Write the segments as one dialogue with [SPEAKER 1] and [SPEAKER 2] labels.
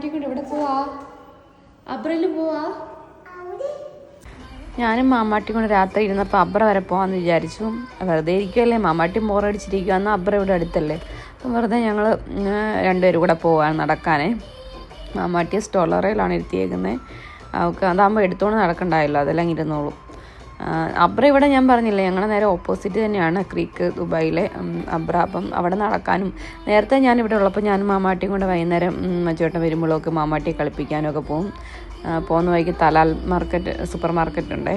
[SPEAKER 1] മാമാട്ടി ഇവിടെ പോവാ? അബ്രയിൽ പോവാ? ഞാനും മാമാട്ടി കൊണ്ട് രാത്രി ഇരുന്നപ്പോൾ അബ്ര വരെ പോകാമെന്ന് വിചാരിച്ചു. വെറുതെ ഇരിക്കുമല്ലേ മാമാട്ടി മോറടിച്ചിരിക്കുക എന്നാൽ അബ്ര ഇവിടെ അടുത്തല്ലേ? അപ്പം വെറുതെ ഞങ്ങൾ രണ്ടുപേരും കൂടെ പോവാൻ നടക്കാനേ. മാമാട്ടിയെ സ്റ്റോളറയിലാണ് ഇരുത്തിയേക്കുന്നത് അവൾക്ക് അതാകുമ്പോൾ എടുത്തുകൊണ്ട് നടക്കണ്ടായല്ലോ. അതെല്ലാം ഇരുന്നോളും. അബ്ര ഇവിടെ ഞാൻ പറഞ്ഞില്ല ഞങ്ങളുടെ നേരെ ഓപ്പോസിറ്റ് തന്നെയാണ് ക്രീക്ക് ദുബായിലെ അബ്ര. അപ്പം അവിടെ നടക്കാനും നേരത്തെ ഞാൻ ഇവിടെ ഉള്ളപ്പോൾ ഞാൻ മാമാട്ടിയും കൊണ്ട് വൈകുന്നേരം ചേട്ടൻ വരുമ്പോഴൊക്കെ മാമാട്ടിയെ കളിപ്പിക്കാനും ഒക്കെ പോകും പോകുന്ന വഴിക്ക് തലാൽ മാർക്കറ്റ് സൂപ്പർ മാർക്കറ്റ് ഉണ്ട്.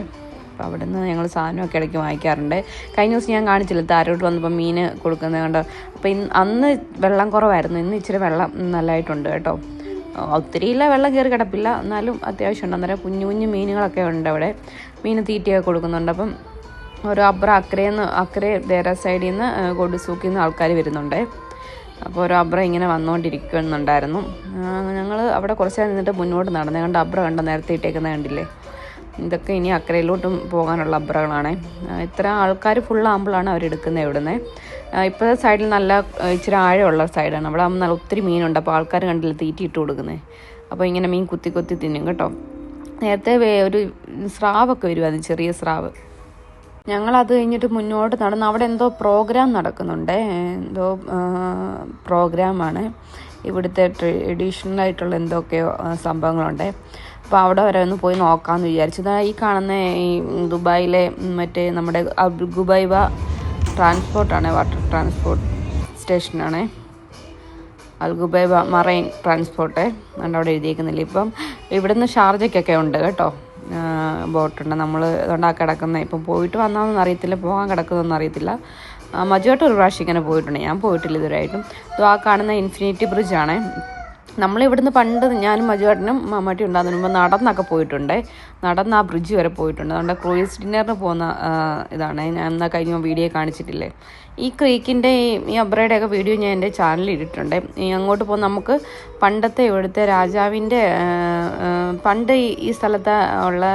[SPEAKER 1] അപ്പോൾ അവിടെ നിന്ന് ഞങ്ങൾ സാധനമൊക്കെ ഇടയ്ക്ക് വാങ്ങിക്കാറുണ്ട്. കഴിഞ്ഞ ദിവസം ഞാൻ കാണിച്ചില്ല താരോട്ട് വന്നപ്പോൾ മീൻ കൊടുക്കുന്നത് കണ്ടോ? അപ്പോൾ ഇന്ന് അന്ന് വെള്ളം കുറവായിരുന്നു. ഇന്ന് ഇച്ചിരി വെള്ളം നല്ലതായിട്ടുണ്ട് കേട്ടോ. ഒത്തിരിയില്ല വെള്ളം കയറി കിടപ്പില്ല. എന്നാലും അത്യാവശ്യം ഉണ്ട്. അന്നേരം കുഞ്ഞു കുഞ്ഞു മീനുകളൊക്കെ ഉണ്ട് അവിടെ. മീൻ തീറ്റയൊക്കെ കൊടുക്കുന്നുണ്ട്. അപ്പം ഓരോ അബ്ര അക്കരയിൽ അക്കരെ ദേര സൈഡിൽ നിന്ന് കൊടുസൂക്കിൽ നിന്ന് ആൾക്കാർ വരുന്നുണ്ട്. അപ്പോൾ ഓരോ അബ്ര ഇങ്ങനെ വന്നുകൊണ്ടിരിക്കുന്നുണ്ടായിരുന്നു ഞങ്ങൾ അവിടെ കുറച്ച് നേരം നിന്നിട്ട് മുന്നോട്ട് നടന്നു. കണ്ട് അബ്ര കണ്ട നേരത്തെ ഇട്ടേക്കുന്ന കണ്ടില്ലേ? ഇതൊക്കെ ഇനി അക്കരയിലോട്ടും പോകാനുള്ള അബ്രകളാണ്. ഇത്ര ആൾക്കാർ ഫുള്ളാകുമ്പോഴാണ് അവരെടുക്കുന്നത് ഇവിടുന്ന്. ഇപ്പോഴത്തെ സൈഡിൽ നല്ല ഇച്ചിരി ആഴമുള്ള സൈഡാണ്. അവിടെ ആകുമ്പോൾ നല്ല ഒത്തിരി മീനുണ്ട്. അപ്പോൾ ആൾക്കാർ കണ്ടില്ല തീറ്റി ഇട്ട് കൊടുക്കുന്നത് അപ്പോൾ ഇങ്ങനെ മീൻ കുത്തി കുത്തി തിന്നും കേട്ടോ. നേരത്തെ ഒരു സ്രാവൊക്കെ വരുമായിരുന്നു ചെറിയ സ്രാവ്. ഞങ്ങൾ അത് കഴിഞ്ഞിട്ട് മുന്നോട്ട് നടന്ന് അവിടെ എന്തോ പ്രോഗ്രാം നടക്കുന്നുണ്ട്. എന്തോ പ്രോഗ്രാമാണ്. ഇവിടുത്തെ ട്രഡീഷണൽ ആയിട്ടുള്ള എന്തൊക്കെയോ സംഭവങ്ങളുണ്ട്. അപ്പോൾ അവിടെ വരെ ഒന്ന് പോയി നോക്കാമെന്ന് വിചാരിച്ചു. ഈ കാണുന്ന ഈ ദുബായിലെ മറ്റേ നമ്മുടെ ഗുബൈവ ട്രാൻസ്പോർട്ടാണ് വാട്ടർ ട്രാൻസ്പോർട്ട് സ്റ്റേഷനാണ്. അൽഗുബൈ മറൈൻ ട്രാൻസ്പോർട്ട് അതുകൊണ്ട് അവിടെ എഴുതിയേക്കുന്നില്ല. ഇപ്പം ഇവിടുന്ന് ഷാർജയ്ക്കൊക്കെ ഉണ്ട് കേട്ടോ. ബോട്ടുണ്ട്. നമ്മൾ അതുകൊണ്ട് ആ കിടക്കുന്ന. ഇപ്പം പോയിട്ട് വന്നാന്നൊന്നും അറിയത്തില്ല. പോകാൻ കിടക്കുന്നൊന്നും അറിയത്തില്ല. മജുവായിട്ട് ഒരു പ്രാവശ്യം ഇങ്ങനെ പോയിട്ടുണ്ട്. ഞാൻ പോയിട്ടില്ല ഇതുവരെയായിട്ടും. ഇത് ആ കാണുന്ന ഇൻഫിനിറ്റി ബ്രിഡ്ജാണ്. നമ്മളിവിടുന്ന് പണ്ട് ഞാനും മജുവാട്ടനും മമ്മൂട്ടി ഉണ്ടാകുന്നതിന് മുമ്പ് നടന്നൊക്കെ പോയിട്ടുണ്ട്. നടന്ന് ആ ബ്രിഡ്ജ് വരെ പോയിട്ടുണ്ട്. അതുകൊണ്ട് ക്രൂയിസ് ഡിന്നറിന് പോകുന്ന ഇതാണ്. ഞാൻ എന്നാൽ കഴിഞ്ഞ വീഡിയോ കാണിച്ചിട്ടില്ലേ? ഈ ക്രീക്കിന്റെ ഈ അബ്രയുടെ ഒക്കെ വീഡിയോ ഞാൻ എന്റെ ചാനലിൽ ഇട്ടിട്ടുണ്ട്. അങ്ങോട്ട് പോകുന്ന നമുക്ക് പണ്ടത്തെ ഇവിടുത്തെ രാജാവിന്റെ പണ്ട് ഈ സ്ഥലത്ത് ഉള്ള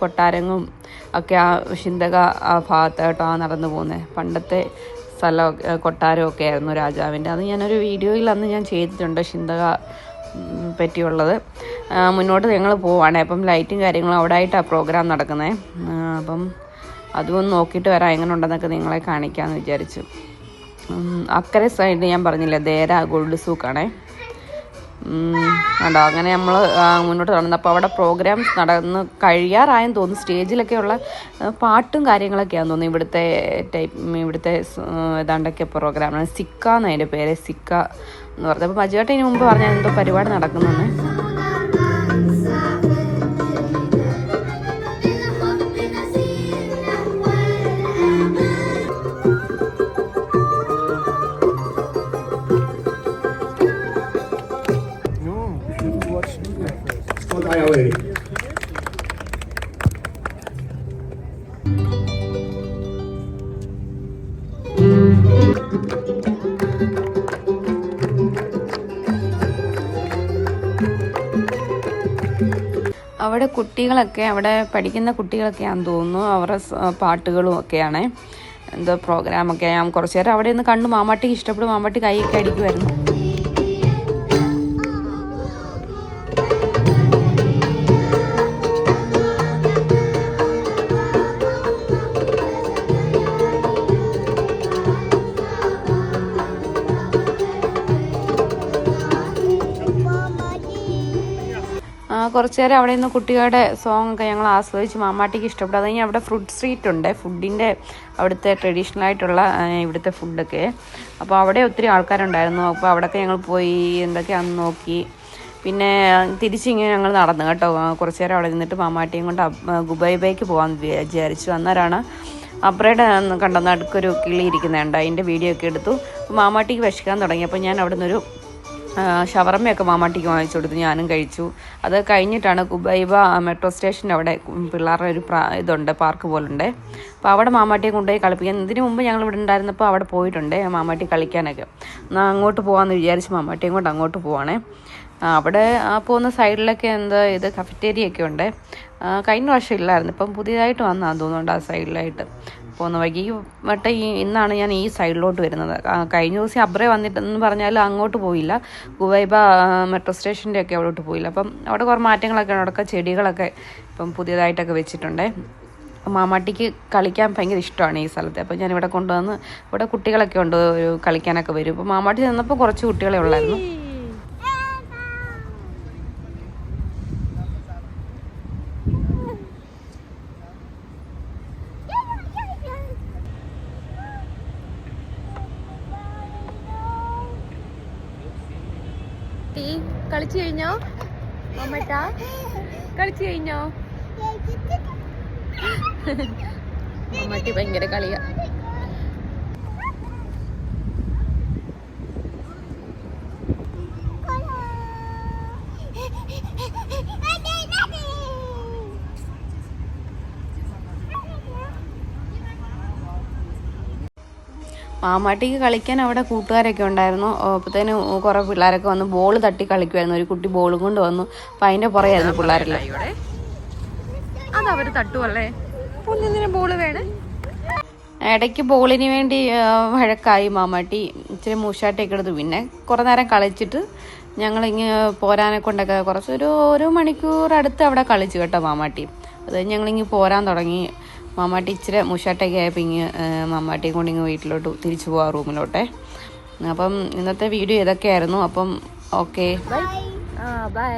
[SPEAKER 1] കൊട്ടാരങ്ങളും ഒക്കെ ആ ശിന്തക ആ ഭാഗത്ത് നടന്നു പോകുന്നത്. പണ്ടത്തെ സ്ഥലം കൊട്ടാരമൊക്കെ ആയിരുന്നു രാജാവിന്റെ. അത് ഞാനൊരു വീഡിയോയിൽ അന്ന് ഞാൻ ചെയ്തിട്ടുണ്ട് ഷിന്തക പറ്റിയുള്ളത്. മുന്നോട്ട് ഞങ്ങൾ പോവാണ്. അപ്പം ലൈറ്റും കാര്യങ്ങളും അവിടെ ആയിട്ടാണ് പ്രോഗ്രാം നടക്കുന്നത് അപ്പം അതും നോക്കിയിട്ട് വരാം എങ്ങനെ ഉണ്ടെന്നൊക്കെ നിങ്ങളെ കാണിക്കാമെന്ന് വിചാരിച്ചു. അക്കരെ സൈഡ് ഞാൻ പറഞ്ഞില്ല ദേര ഗോൾഡ് സൂക്കാണേ. കണ്ടോ അങ്ങനെ നമ്മൾ മുന്നോട്ട് നടന്നു. അപ്പോൾ അവിടെ പ്രോഗ്രാംസ് നടന്ന് കഴിയാറായെന്ന് തോന്നുന്നു. സ്റ്റേജിലൊക്കെയുള്ള പാട്ടും കാര്യങ്ങളൊക്കെയാണെന്ന് തോന്നുന്നു. ഇവിടുത്തെ ടൈപ്പ് ഇവിടുത്തെ ഇതാണ്ടൊക്കെ പ്രോഗ്രാമാണ് സിക്ക എന്നതിന്റെ പേര്? സിക്ക എന്ന് പറഞ്ഞത്. അപ്പോൾ മജുവേട്ടൻ ഇതിന് മുമ്പ് പറഞ്ഞാൽ എന്തോ പരിപാടി നടക്കുന്നെന്ന്. അവിടെ കുട്ടികളൊക്കെ അവിടെ പഠിക്കുന്ന കുട്ടികളൊക്കെയാണെന്ന് തോന്നുന്നു. അവരുടെ പാട്ടുകളും ഒക്കെയാണ്. എന്തോ പ്രോഗ്രാമൊക്കെ ഞാൻ കുറച്ച് നേരം അവിടെ നിന്ന് കണ്ടു. മാമാട്ടിക്ക് ഇഷ്ടപ്പെടും മാമാട്ടി കൈയൊക്കെ അടിക്കുമായിരുന്നു കുറച്ച് നേരം അവിടെ നിന്ന് കുട്ടികളുടെ സോങ് ഒക്കെ ഞങ്ങൾ ആസ്വദിച്ച് മാമാട്ടിക്ക് ഇഷ്ടപ്പെട്ടു. അത് കഴിഞ്ഞാൽ അവിടെ ഫുഡ് സ്ട്രീറ്റ് ഉണ്ട്. ഫുഡിന്റെ അവിടുത്തെ ട്രഡീഷണൽ ആയിട്ടുള്ള ഇവിടുത്തെ ഫുഡൊക്കെ അപ്പോൾ അവിടെ ഒത്തിരി ആൾക്കാരുണ്ടായിരുന്നു. അപ്പോൾ അവിടെയൊക്കെ ഞങ്ങൾ പോയി എന്തൊക്കെയാണെന്ന് നോക്കി. പിന്നെ തിരിച്ചിങ്ങനെ ഞങ്ങൾ നടന്നു കേട്ടോ. കുറച്ച് നേരം അവിടെ നിന്നിട്ട് മാമാട്ടിയും കൊണ്ട് ഗുബൈബേക്ക് പോകാമെന്ന് വിചാരിച്ചു. അന്നേരമാണ് അപ്പറയുടെ കണ്ട നടുക്കൊരു കിളി ഇരിക്കുന്നുണ്ട് അതിന്റെ വീഡിയോ ഒക്കെ എടുത്തു. മാമാട്ടിക്ക് വിശക്കാൻ തുടങ്ങി. അപ്പോൾ ഞാൻ അവിടെ നിന്നൊരു ഷവർമ്മയൊക്കെ മാമാട്ടിക്ക് വാങ്ങിച്ചു കൊടുത്തു ഞാനും കഴിച്ചു. അത് കഴിഞ്ഞിട്ടാണ് കുബൈബ മെട്രോ സ്റ്റേഷന്റെ അവിടെ പിള്ളേരുടെ ഒരു ഇതുണ്ട് പാർക്ക് പോലുണ്ട്. അപ്പോൾ അവിടെ മാമാട്ടിയെ കൊണ്ടുപോയി കളിപ്പിക്കാൻ. ഇതിനു മുമ്പ് ഞങ്ങൾ ഇവിടെ ഉണ്ടായിരുന്നപ്പോൾ അവിടെ പോയിട്ടുണ്ട് മാമാട്ടി കളിക്കാനൊക്കെ. എന്നാൽ അങ്ങോട്ട് പോകാമെന്ന് വിചാരിച്ച് മാമാട്ടിയും കൊണ്ട് അങ്ങോട്ട് പോവാണേ. അവിടെ ആ പോകുന്ന സൈഡിലൊക്കെ എന്താ ഇത് കഫറ്റേരിയൊക്കെ ഉണ്ട്. കഴിഞ്ഞ വർഷം ഇല്ലായിരുന്നു. ഇപ്പം പുതിയതായിട്ട് വന്നാന്ന് തോന്നുന്നുണ്ട് ആ സൈഡിലായിട്ട്. പോകുന്ന വഴി ഈ വട്ടം ഈ ഇന്നാണ് ഞാൻ ഈ സൈഡിലോട്ട് വരുന്നത്. കഴിഞ്ഞ ദിവസം അബ്രേ വന്നിട്ടെന്ന് പറഞ്ഞാൽ അങ്ങോട്ട് പോയില്ല. ഗുവൈബ മെട്രോ സ്റ്റേഷന്റെ ഒക്കെ അവിടോട്ട് പോയില്ല. അപ്പം അവിടെ കുറേ മാറ്റങ്ങളൊക്കെ അവിടെയൊക്കെ ചെടികളൊക്കെ ഇപ്പം പുതിയതായിട്ടൊക്കെ വെച്ചിട്ടുണ്ട്. മാമാട്ടിക്ക് കളിക്കാൻ ഭയങ്കര ഇഷ്ടമാണ് ഈ സ്ഥലത്ത്. അപ്പോൾ ഞാൻ ഇവിടെ കൊണ്ടുവന്ന് ഇവിടെ കുട്ടികളൊക്കെ ഉണ്ട് കളിക്കാനൊക്കെ വരും. അപ്പോൾ മാമാട്ടി നിന്നപ്പോൾ കുറച്ച് കുട്ടികളെ ഉള്ളായിരുന്നു. കളിച്ചു കഴിഞ്ഞോ? മാമട്ട കളിച്ചു കഴിഞ്ഞോ? അമ്മട്ടി ഭയങ്കര കളിയാ. മാമാട്ടിക്ക് കളിക്കാൻ അവിടെ കൂട്ടുകാരൊക്കെ ഉണ്ടായിരുന്നു. അപ്പോഴത്തേന് കുറേ പിള്ളേരൊക്കെ വന്ന് ബോൾ തട്ടി കളിക്കുമായിരുന്നു ഒരു കുട്ടി ബോൾ കൊണ്ട് വന്നു. അപ്പം അതിന്റെ പുറയായിരുന്നു പിള്ളേരെല്ലാം. തട്ടുമല്ലേ ബോൾ വേണേ? ഇടയ്ക്ക് ബോളിന് വേണ്ടി വഴക്കായി മാമാട്ടി. ഇച്ചിരി മൂശാട്ടൊക്കെ എടുത്തു. പിന്നെ കുറേ നേരം കളിച്ചിട്ട് ഞങ്ങൾ ഞങ്ങളിങ്ങ് പോരാനെ കൊണ്ടൊക്കെ കുറച്ച് ഒരു ഒരു മണിക്കൂർ അടുത്ത് അവിടെ കളിച്ചു കേട്ടോ മാമാട്ടി. അത് ഞങ്ങളിങ്ങ് പോരാൻ തുടങ്ങി. മാമാട്ടി ഇച്ചിരി മുഷാട്ടൊക്കെ ആയപ്പോൾ ഇങ്ങ് ആ, മാമാട്ടിയും കൊണ്ട് ഇങ്ങ് വീട്ടിലോട്ട് തിരിച്ചു പോവാം റൂമിലോട്ടെ. അപ്പം ഇന്നത്തെ വീഡിയോ ഇതൊക്കെയായിരുന്നു. അപ്പം ഓക്കെ. ബൈ. ആ ബൈ.